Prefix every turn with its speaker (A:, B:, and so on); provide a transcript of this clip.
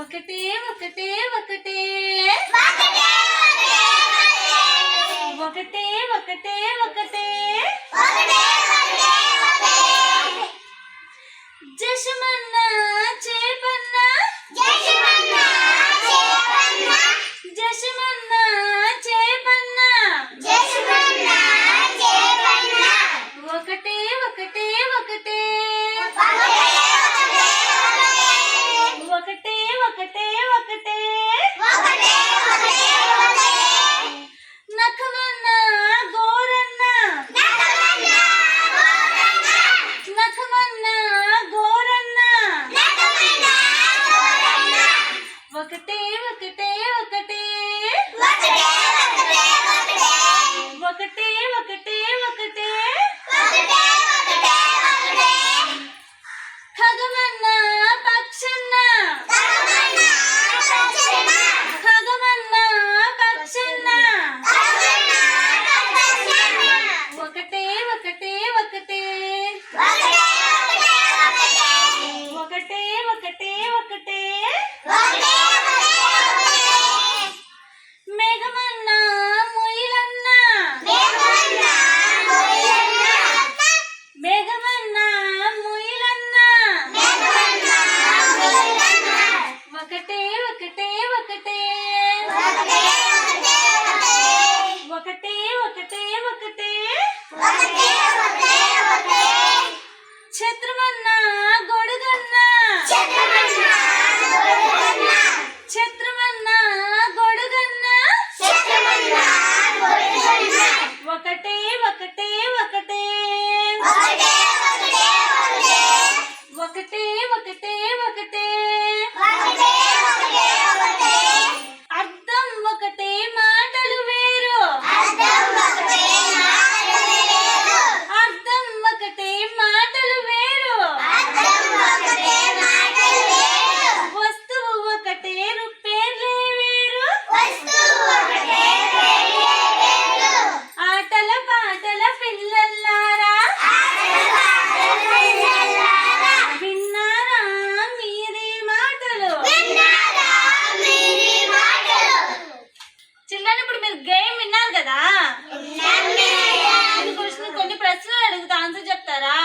A: ఒకటే ఒకటే ఒకటే. ఒకటే ఒకటే ఒకటే.
B: ఒకటే ఒకటే ఒకటే ఒకటే
A: ఏం విన్నారు కదా? కొన్ని ప్రశ్నలు అడుగుతా ఆన్సర్ చెప్తారా?